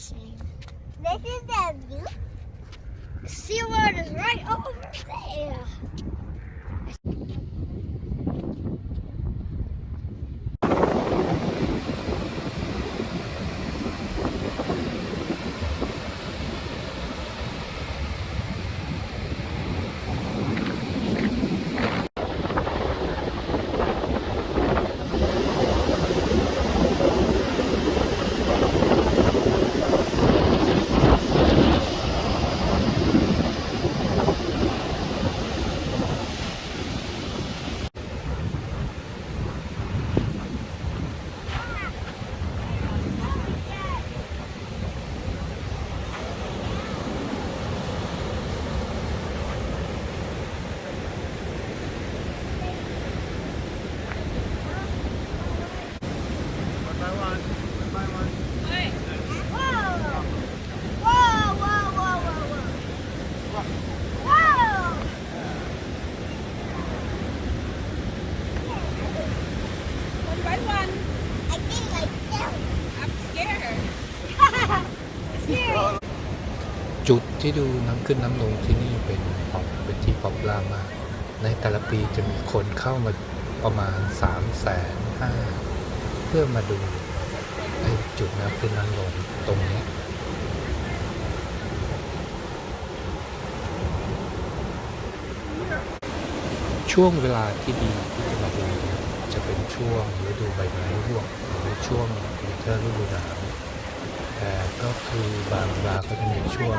This is the view. Sea water is right over there. ที่ดูน้ำขึ้นน้ำลงที่นี่เป็นเป็นที่ป๊อบล่ามากในแต่ละปีจะมีคนเข้ามาประมาณ3ามแสนห้าเพื่อมาดูไอ้จุดน้ำขึ้นน้ำลงตรงนี้ ช่วงเวลาที่ดีที่จะมาดู จะเป็นช่วงฤดูใบไม้ร่วงหรือช่วงวินเทอร์ฤดูหนาวแต่ก็คือบางเวลาก็จะมีช่วง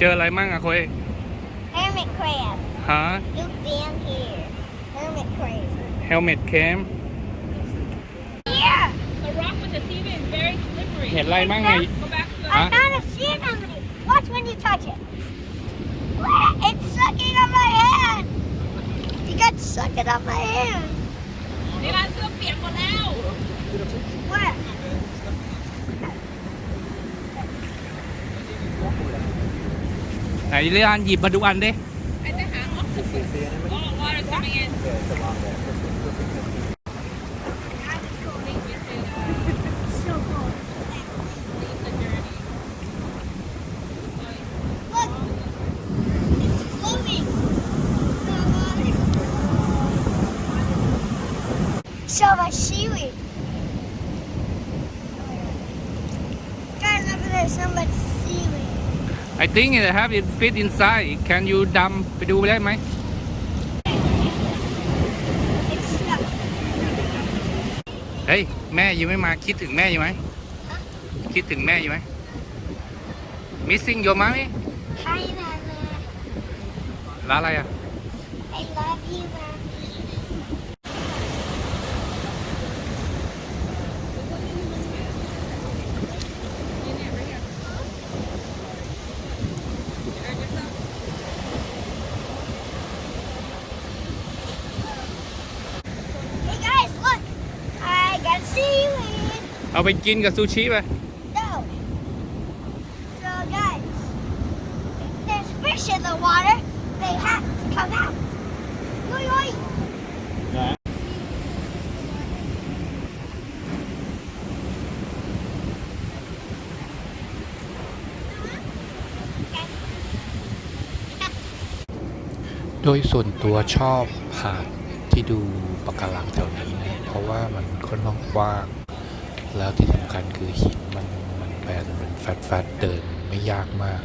เจออะไรมั่งอะคุย hermit crab ฮะ look down here Helmet crab helmet crab. Yeah. The rock with the sea is very slippery. เห็นอะไรมั่งใน back to I found a sea anemone. Watch when you touch it. It's sucking on my hand. You got sucking on my hand. นี่ร้านเสื้อเปียกหมดแล้ว Này Lê An h ยิบมาดูอันดิ I think I'm off seaweed. Guys, look at this, so I think it have it fit inside can you dump ไปดูได้ไหมเฮ้ยแม่ยังไม่มาคิดถึงแม่อยู่ไหมคิดถึงแม่อยู่ไหม missing your mommy ใช่แม่แล้วอะไรอ่ะ I love you เอาไปกินกับซูชิไป No. So guys, there's fish in the water, they have to come out. โดยส่วนตัวชอบหาดที่ดูปะการังแถวนี้นะเพราะว่ามันค่อนข้างกว้างแล้วที่สำคัญคือหินมันมันแบนมันแฟดๆดเดินไม่ยากมาก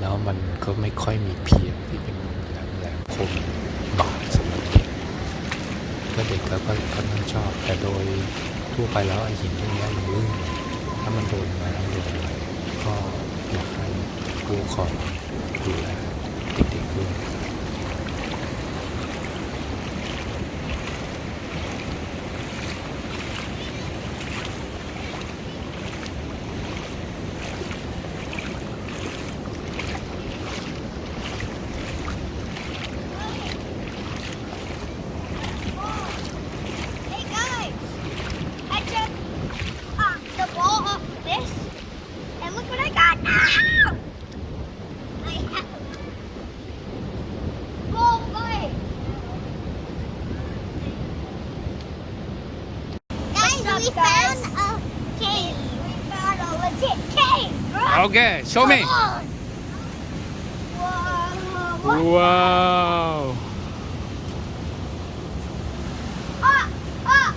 แล้วมันก็ไม่ค่อยมีเพียงที่เป็นแหลมแหลมคมบาดสำหรับเด็กก็เด็ก็ค่อนข้างชอบแต่โดยทั่วไปแล้วไอหินพวกนี้มันลื่นถ้ามันโดนมาโดนอะไรก็อยากให้ผู้คอดูแลเด็กๆด้วย we guys? found a cave. We found a legit cave, Okay, show Come me. On. Wow. Ah, ah,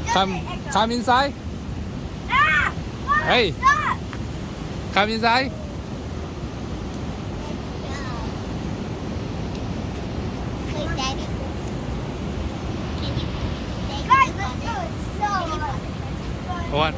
okay. Come, come inside. Ah, hey, come inside. เพราะว่า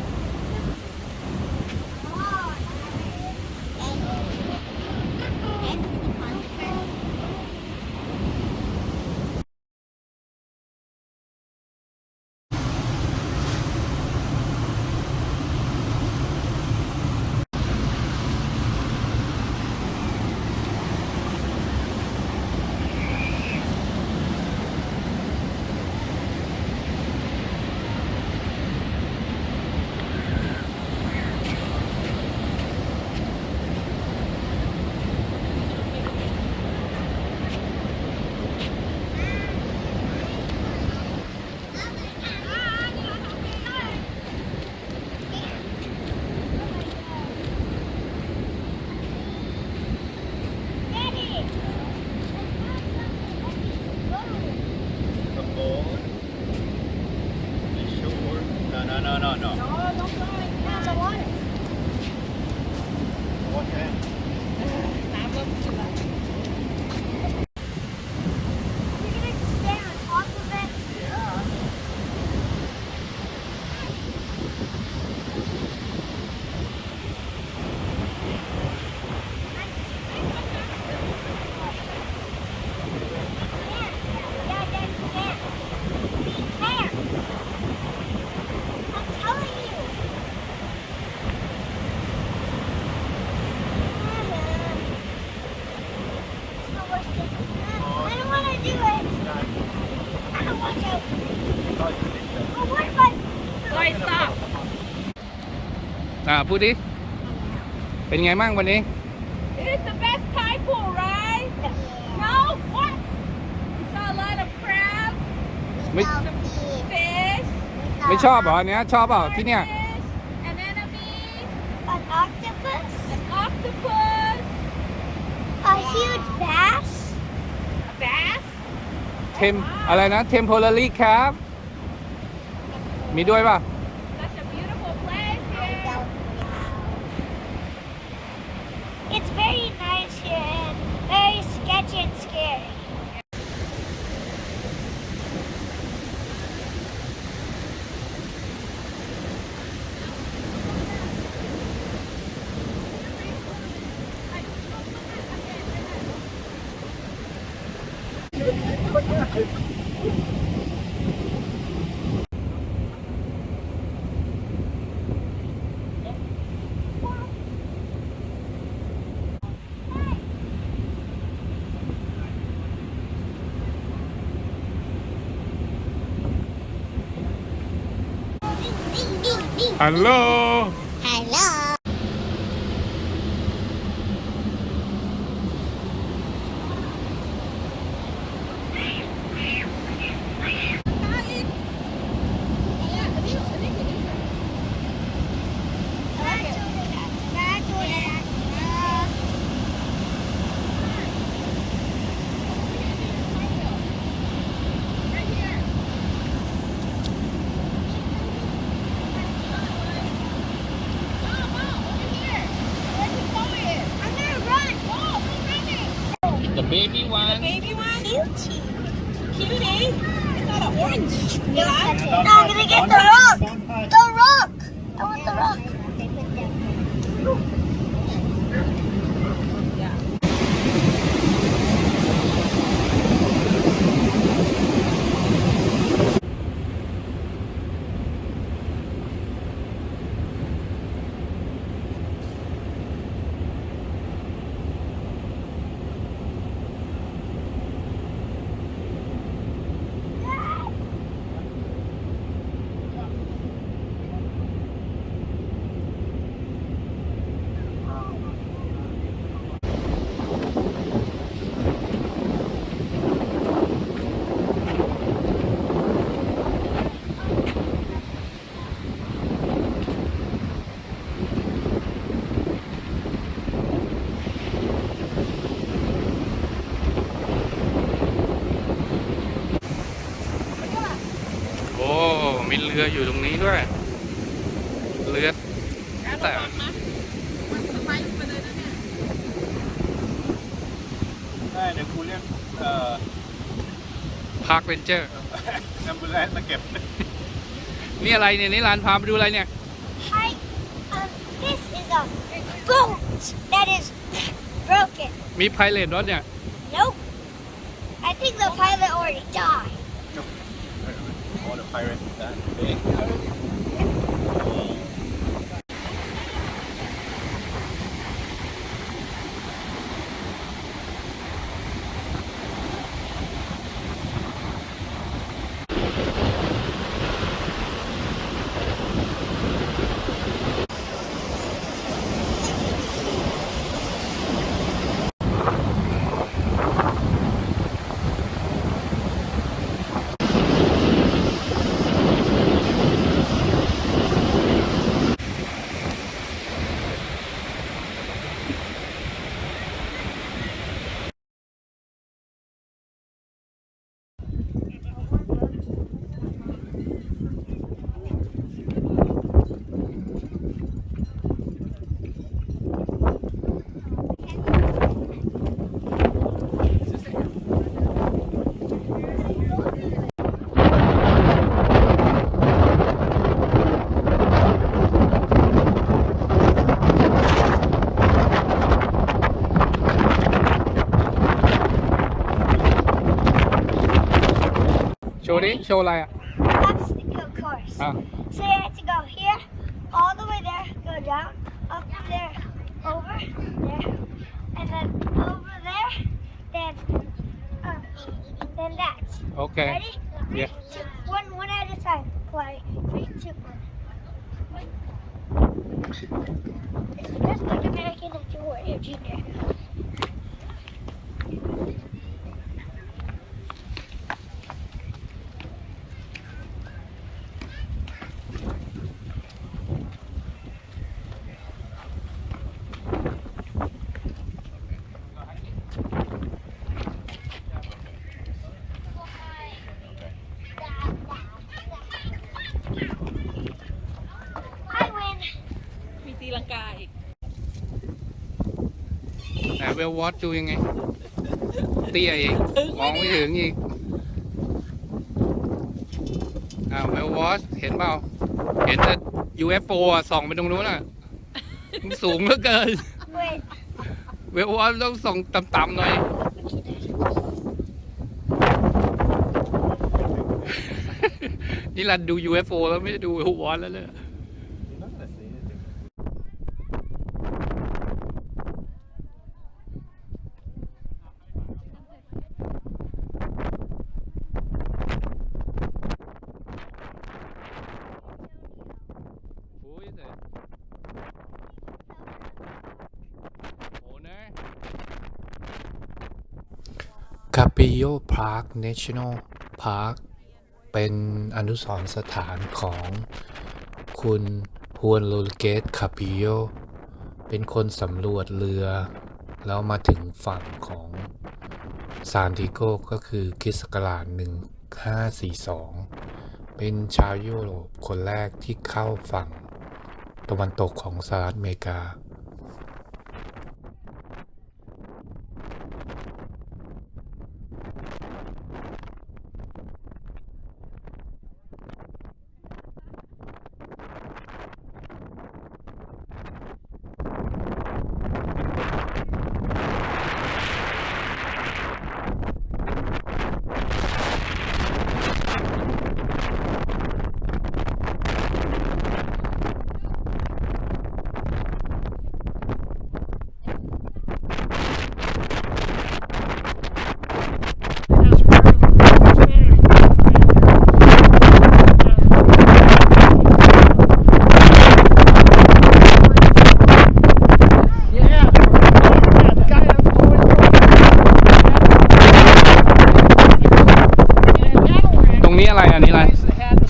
พูดดิเป็นไงบ้างวันนี้ It's the best Thai pool, right? No, what? We saw a lot of crab, ไม่ fish, ไม่ชอบเหรออันเนี้ยชอบเปล่าที่เนี้ย h an enemy, An octopus, an octopus, a huge bass, a bass, เทมอะไรนะเทมโพลารีครับมีด้วยป่ะ It's very Hello. Hello. No, I'm gonna get the rock. The rock. I want the rock. ู่ตรงนี้ด้วย เลือดแต่ได้เดีกูเรียกเอ่อพาร์คเวนเจอร์นำบุญแลนมาเก็บนี่อะไรเนี่ยนี่ร้านพาไปดูอะไรเนี่ย Hi um this is a boat that is broken มีไพเรตรถเนี่ย Nope I think the pilot already died want to pirate that big. show That's the course. So you have to go here, all the way there, go down, up there, over there, and then over there, then then that. Okay. Ready? Three, yeah. Two, one, one at a time. Play. Three, two, one. ลังกาอีกแต่เวลวอตดูยังไง เตี้ยอีกมองไม่ถึงอีกอ่าวมววอชเห็นเปล่า เห็นแต่ UFO อะส่องไปตรงนู้นอ่ะมันสูงเหลือเกินเวลวอชต้องส่องต่ำๆหน่อย นี่ราดู UFO แล้วไม่ดูวอชแล้วเลยเยคาปิโยพาร์คเนชั่นแนลพาร์คเป็นอนุสรณ์สถานของคุณฮวนโลเกตคาปิโยเป็นคนสำรวจเรือ แล้วมาถึงฝั่งของซานติโกก็คือคริสกราช1542 เป็นชาวยุโรปคนแรกที่เข้าฝั่งตะวันตกของสหรัฐอเมริกา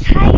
Okay.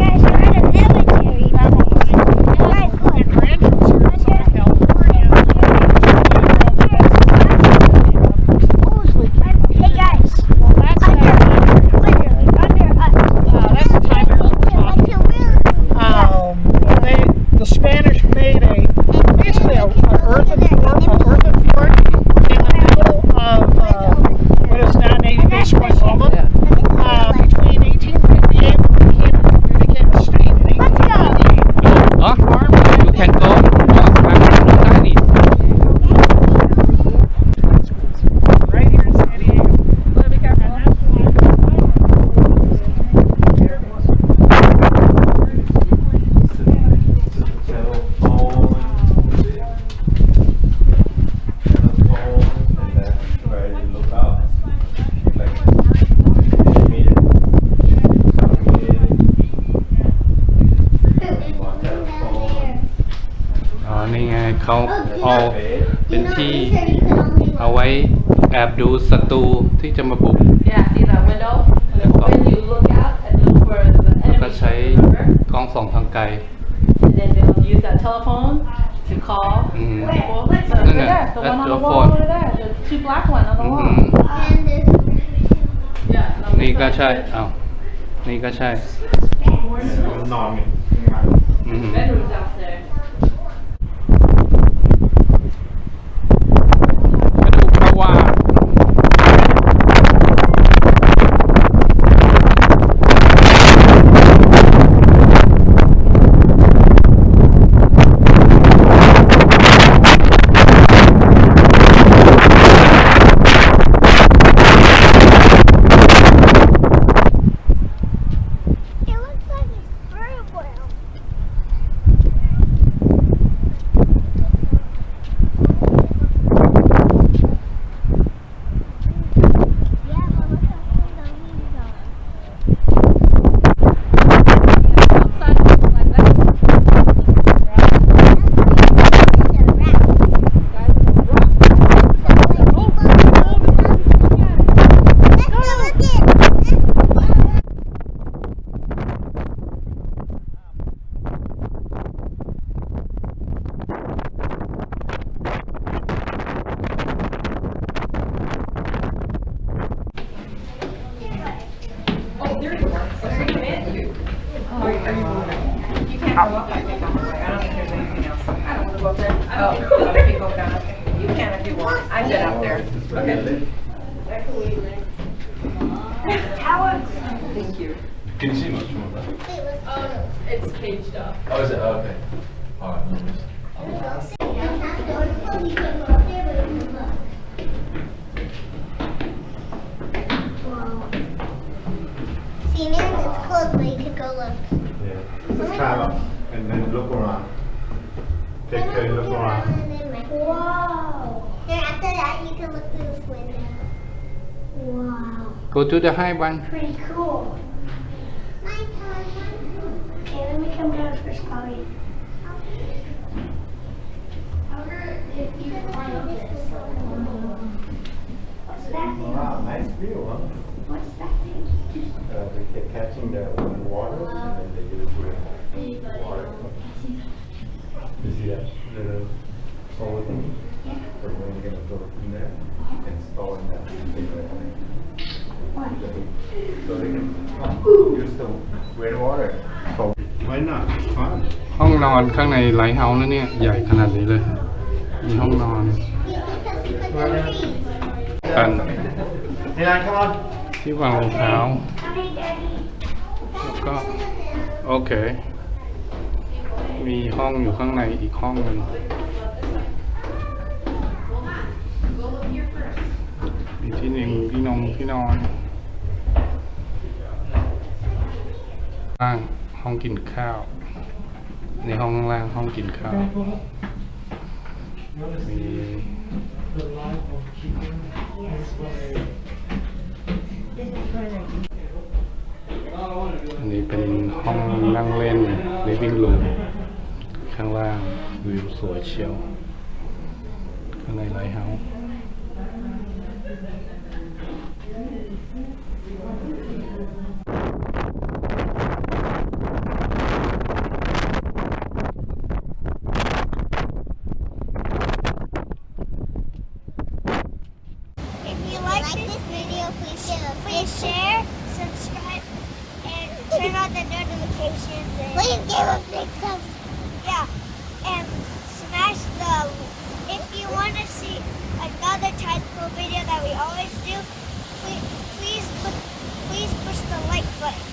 ดูศัตรูที่จะมาบุกแล้วก็ใช้กล้องส่องทางไกลนั่นแหละนี่ก็ใช่เอานี่ก็ใช่นอนอยู่ Mm-hmm. b it out there. Okay. Thank you. Can you see much more? of that? Um, it's caged up. Oh, is it? Oh, okay. All right, no worries. See, man, it's closed, but you could go look. Yeah. Just climb up and then look around. Take a look around. Wow. Wow. Go to the high one. Pretty cool. My turn, Okay, let me come down However, if you climb this. What's that Wow, nice view, huh? What's that thing? Uh, they kept catching the water, and then they get it to water. You see that? นอนข้างในไลท์เฮาส์นะเนี่ย ใหญ่ขนาดนี้เลย มีห้องนอนกันในร้านข้าวที่วางรองเท้าแล้วก็โอเค มีห้องอยู่ข้างในอีกห้องหนึ่งมีที่หนึ่งที่นอนที่นอนข้างห้องกินข้าวในห้องล่างห้องกินข้าวมีอันนี้เป็นห้องนั่งเล่น living room ข้างล่างวิวสวยเชียว ข้างในไลท์เฮาส์ notifications. And Please give a big thumbs Yeah. And smash the... If you want to see another type of video that we always do, please, please, please push the like button.